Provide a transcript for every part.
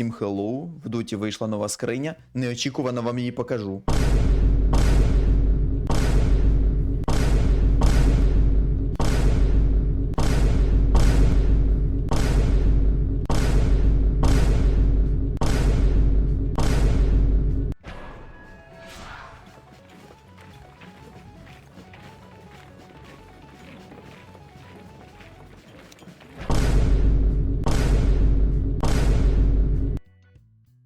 Всім хеллоу, в дуті вийшла нова скриня. Неочікувано вам її покажу.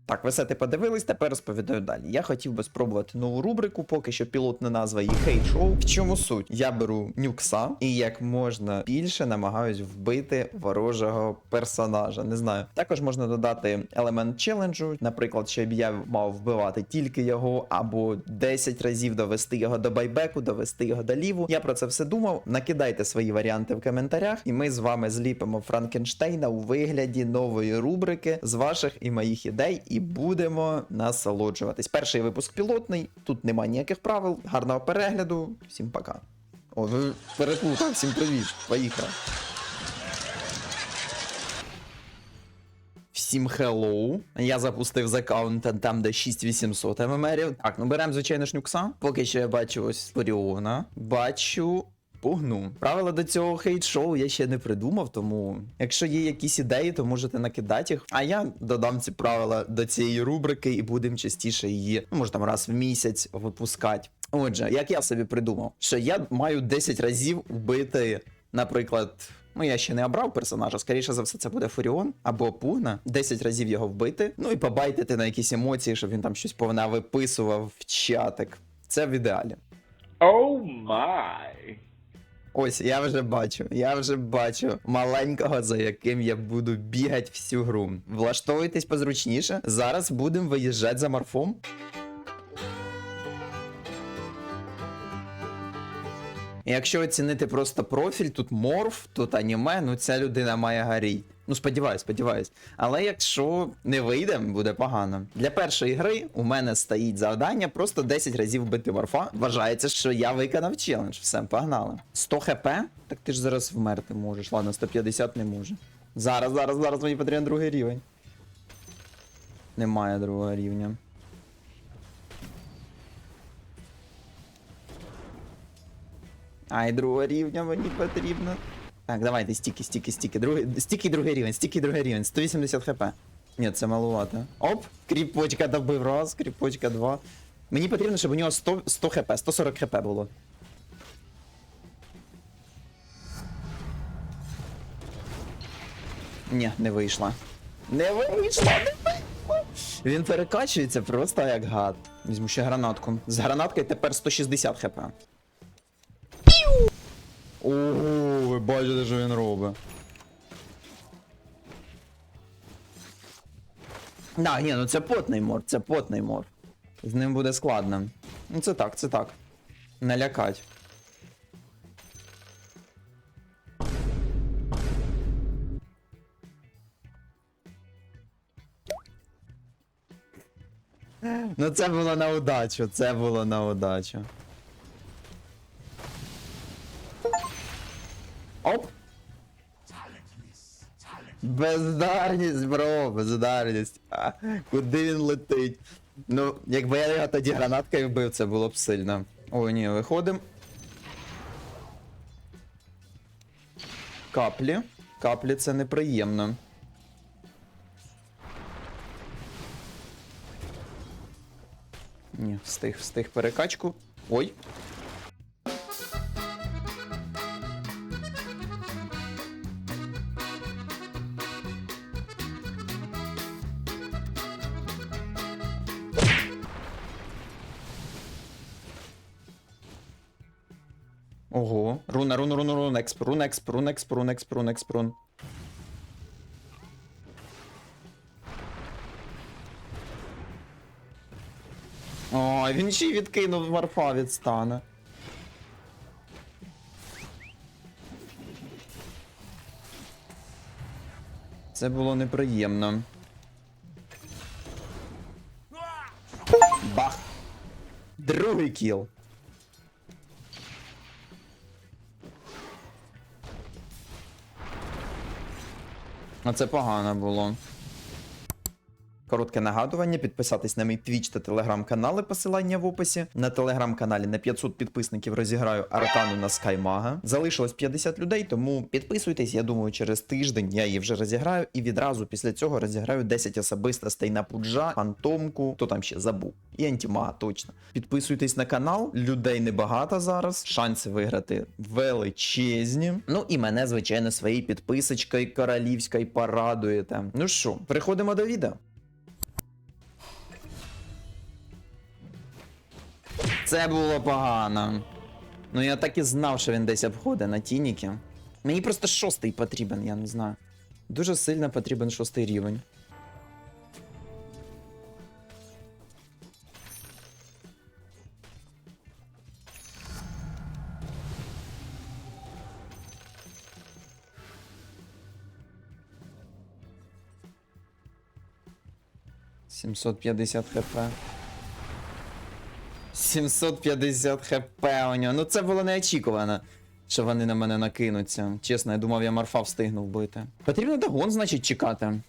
Так, ви все ти подивились, тепер розповідаю далі. Я хотів би спробувати нову рубрику, поки що пілотна назва є хейт шоу. В чому суть? Я беру нюкса і як можна більше намагаюсь вбити ворожого персонажа. Не знаю. Також можна додати елемент челенджу, наприклад, щоб я мав вбивати тільки його, або 10 разів довести його до байбеку, довести його до ліву. Я про це все думав. Накидайте свої варіанти в коментарях, і ми з вами зліпимо Франкенштейна у вигляді нової рубрики з ваших і моїх ідей, і будемо насолоджуватись. Перший випуск пілотний, тут немає ніяких правил. Гарного перегляду. Всім пока. О, переплутав, всім привіт. Поїхав. Всім хеллоу. Я запустив з аккаунта там, де 6800 ММРів. Так, ну беремо, звичайно, шнюкса. Поки що я бачу ось Форіона. Бачу. Пугну. Правила до цього хейт-шоу я ще не придумав, тому якщо є якісь ідеї, то можете накидати їх. А я додам ці правила до цієї рубрики і будемо частіше її, ну може там раз в місяць випускати. Отже, як я собі придумав, що я маю 10 разів вбити, наприклад. Ну, я ще не обрав персонажа, скоріше за все, це буде Фуріон або Пугна. 10 разів його вбити. Ну і побайтити на якісь емоції, щоб він там щось повна виписував в чатик. Це в ідеалі. Oh my. Ось, я вже бачу, я вже бачу маленького, за яким я буду бігати всю гру. Влаштовуйтесь позручніше. Зараз будемо виїжджати за морфом. Якщо оцінити просто профіль, тут морф, тут аніме, ну ця людина має гарій. Ну, сподіваюсь, сподіваюсь. Але якщо не вийде, буде погано. Для першої гри у мене стоїть завдання просто 10 разів бити морфа. Вважається, що я виконав челендж. Все, погнали. 100 хп? Так ти ж зараз вмерти можеш. Ладно, 150 не може. Зараз, зараз, зараз мені потрібен другий рівень. Немає другого рівня. Ай, другого рівня мені потрібно. Так, давайте, стіки, стіки, стіки. Другий, стіки другий рівень, стіки другий рівень. 180 хп. Ні, це малувато. Оп, кріпочка добив раз, кріпочка два. Мені потрібно, щоб у нього 100, 100 хп, 140 хп було. Ні, не вийшла. Не вийшла, не вийшла. Він перекачується просто як гад. Візьму ще гранатку. З гранаткою тепер 160 хп. Ого, ви бачите, що він робить. Да, ні, ну це потний мор, це потний мор. З ним буде складно. Ну це так, це так. Налякать. Ну це було на удачу, це було на удачу. Бездарність, бро, бездарність. А, куди він летить? Ну, якби я його тоді гранаткою вбив, це було б сильно. О, ні, виходимо. Каплі. Каплі це неприємно. Ні, встиг, встиг перекачку. Ой. Руна, руна, експ, руна, експ, руна, експ, руна, експ, руна, експ, рун. О, він ще відкинув варфа від стана. Це було неприємно. Бах! Другий кіл. А це погано було. Коротке нагадування: підписатись на мій твіч та телеграм-канали, посилання в описі. На телеграм-каналі на 500 підписників розіграю аркану на Скаймага. Залишилось 50 людей, тому підписуйтесь. Я думаю, через тиждень я її вже розіграю, і відразу після цього розіграю 10 особистостей на пуджа, фантомку, хто там ще забув. І антімага, точно. Підписуйтесь на канал, людей небагато зараз. Шанси виграти величезні. Ну і мене, звичайно, своєю підписочкою королівською порадуєте. Ну що, переходимо до відео. Це було погано. Ну я так і знав, що він десь обходить на тініки. Мені просто шостий потрібен, я не знаю. Дуже сильно потрібен шостий рівень. Сімсот п'ятдесят хп. 750 хп у нього. Ну це було неочікувано, що вони на мене накинуться. Чесно, я думав, я Марфа встигну вбити. Потрібно догон, значить, чекати.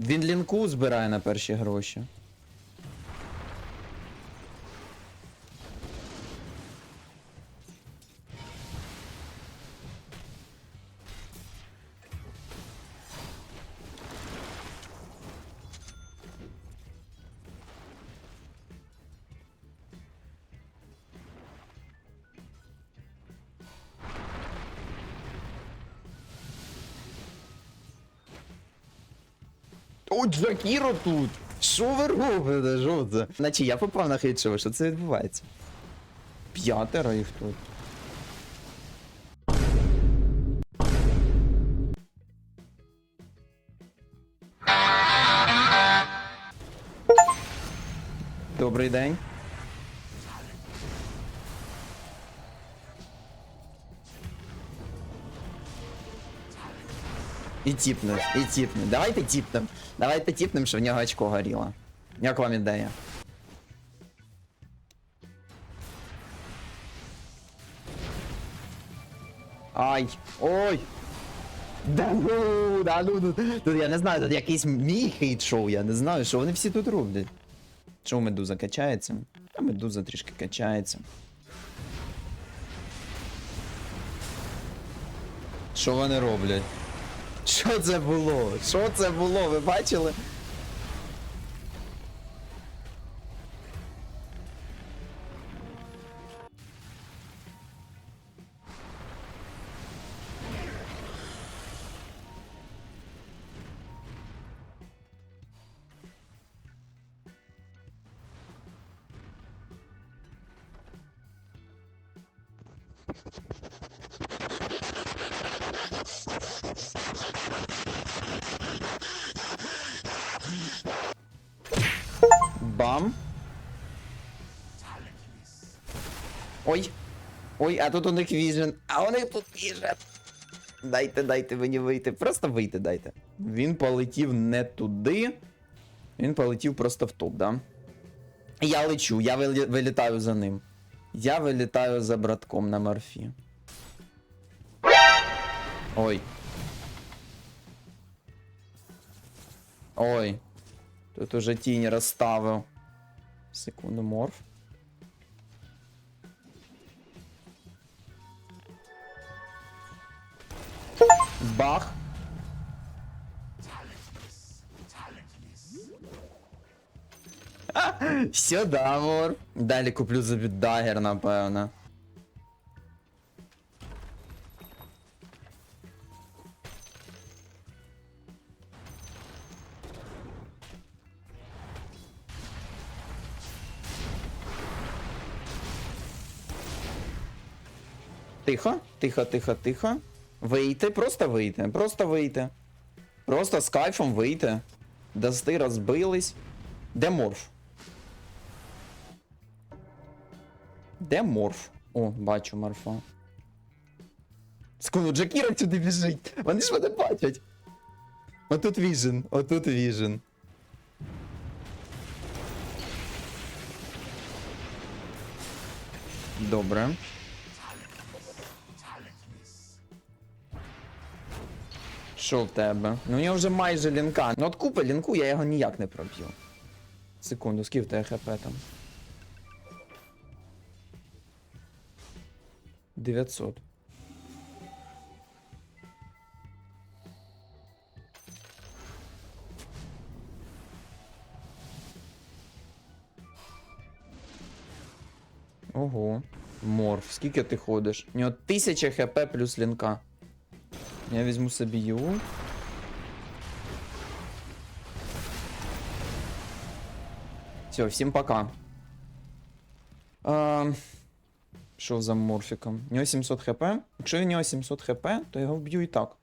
Він лінку збирає на перші гроші. О, Джакіро тут! Що ви робите? Це? Наче я попав на хейчево, що це відбувається? П'ятеро їх тут. Добрий день. І тіпнув, і тіпнув. Давайте тіпнем. Давайте тіпнем, що в нього очко горіло. Як вам ідея? Ай! Ой! Да ну, да ну, ну, тут я не знаю, тут якийсь мій хейт-шоу, я не знаю, що вони всі тут роблять. Що медуза качається? А медуза трішки качається. Що вони роблять? Що це було? Що це було? Ви бачили? Бам. Ой. Ой, а тут у них віжен. А у них тут віжен. Дайте, дайте мені вийти. Просто вийти дайте. Він полетів не туди. Він полетів просто в топ, да? Я лечу, я вилі- вилітаю за ним. Я вилітаю за братком на морфі. Ой. Ой. Тут уже тінь розставив. Секунду, морф. Бах. Сюда, морф. Далі куплю за дагер, напевно. Тихо, тихо, тихо, тихо. Вийти, просто вийти, просто вийти. Просто з кайфом вийти. Дасти розбились. Де морф? Де морф? О, бачу морфа. Скоро Джакіра сюди біжить. Вони ж мене бачать. Отут віжен, отут віжен. Добре. Що в тебе? Ну у нього вже майже лінка. Ну от купи лінку, я його ніяк не проб'ю. Секунду, скільки в тебе хп там? 900. Ого. Морф, скільки ти ходиш? У нього 1000 хп плюс лінка. Я візьму собі його. Все, всім пока. А, що за морфіком? У нього 700 хп. Якщо у нього 700 хп, то його вб'ю і так.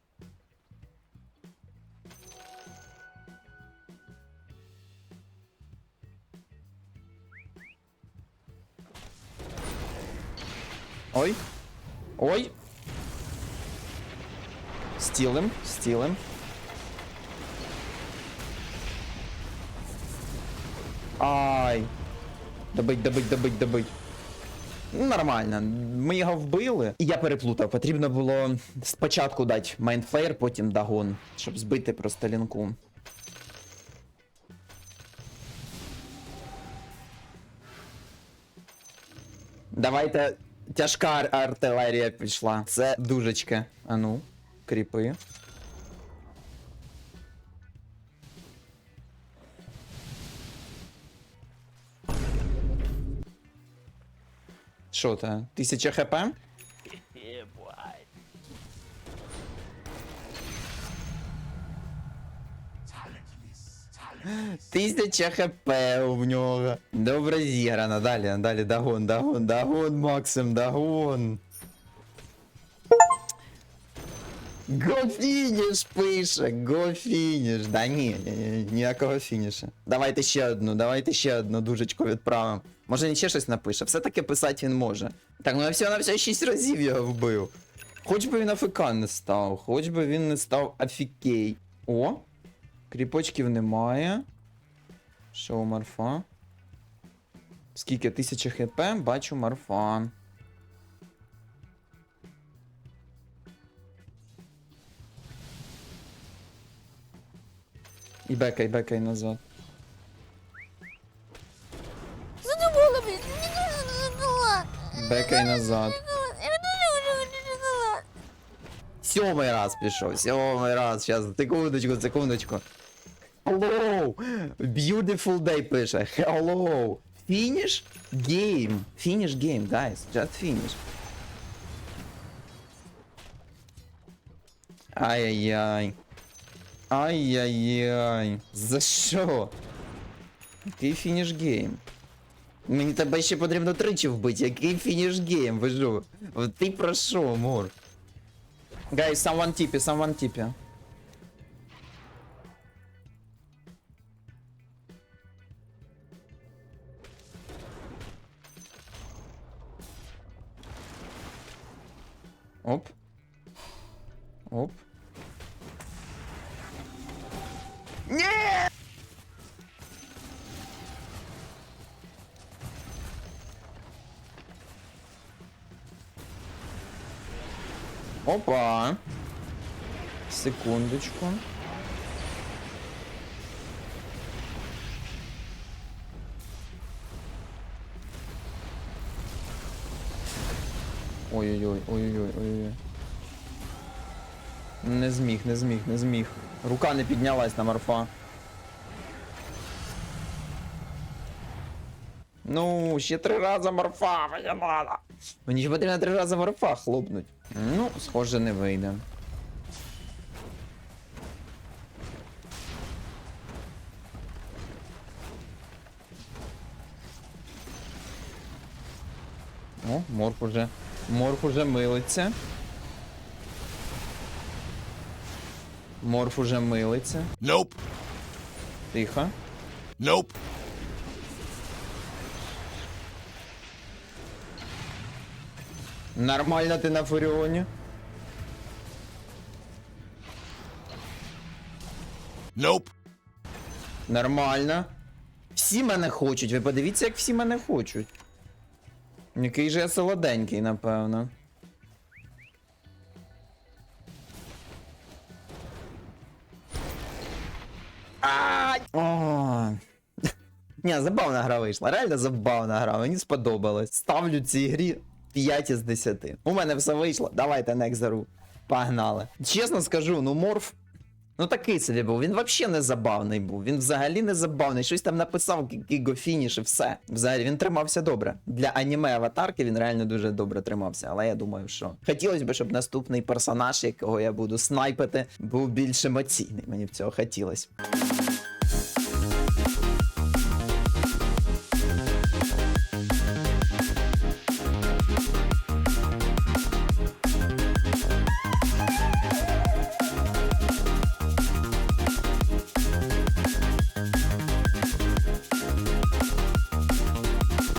Ой. Ой. Стілим, стілим. Ай. Добить, добить, добить, добить. Нормально. Ми його вбили. І я переплутав. Потрібно було спочатку дати майнфлеєр, потім дагон, щоб збити просто лінку. Давайте. Тяжка артилерія пішла. Це дужечки. А ну, кріпи. Що це? Тисяча хп? Тисяча хп у нього. Добре зіграно. Далі, далі, дагон, дагон, дагон, Максим, дагон. Го фініш пише, го фініш. Да ні, ні, ні, ніякого фініша. Давайте ще одну, давайте ще одну дужечку відправимо. Може він ще щось напише. Все-таки писати він може. Так, ну я всього на все 6 разів його вбив. Хоч би він АФК не став, хоч би він не став афікей. О! Кріпочків немає. Що у Марфа? Скільки? 1000 хп, бачу Марфа. І бекай, бекай назад. Задумала, блин, не нужен шоколад. Бекай назад. Сьомий раз пішов, сьомий раз. Щас, секундочку, секундочку. Hello! Beautiful day пише. Hello! Finish game. Finish game, guys. Just finish. Ай-яй-яй. Ай-яй-яй. За що? Який фініш гейм? Мені тебе ще потрібно тричі вбити. Який фініш гейм? Ви що? От Ти про що, Мур? Guys, someone типі, someone типі. Оп. Оп. Ні! Опа. Секундочку. Ой-ой-ой, ой-ой-ой, ой-ой. Не зміг, не зміг, не зміг. Рука не піднялась на морфа. Ну, ще три рази морфа, мені надо. Мені ще потрібно три рази морфа хлопнуть. Ну, схоже, не вийде. О, морф уже. Морф уже милиться. Морф уже милиться. Nope. Тихо. Nope. Нормально ти на фуріоні. Nope. Нормально. Всі мене хочуть. Ви подивіться, як всі мене хочуть. Який же я солоденький, напевно. Ні, забавна гра вийшла. Реально забавна гра. Мені сподобалось. Ставлю цій грі 5 із 10. У мене все вийшло. Давайте Нексеру. Погнали. Чесно скажу, ну морф. Ну такий собі був. Він взагалі не забавний був. Він взагалі не забавний. Щось там написав фініш і все. Взагалі він тримався добре. Для аніме аватарки він реально дуже добре тримався. Але я думаю, що хотілося б, щоб наступний персонаж, якого я буду снайпити, був більш емоційний. Мені б цього хотілося.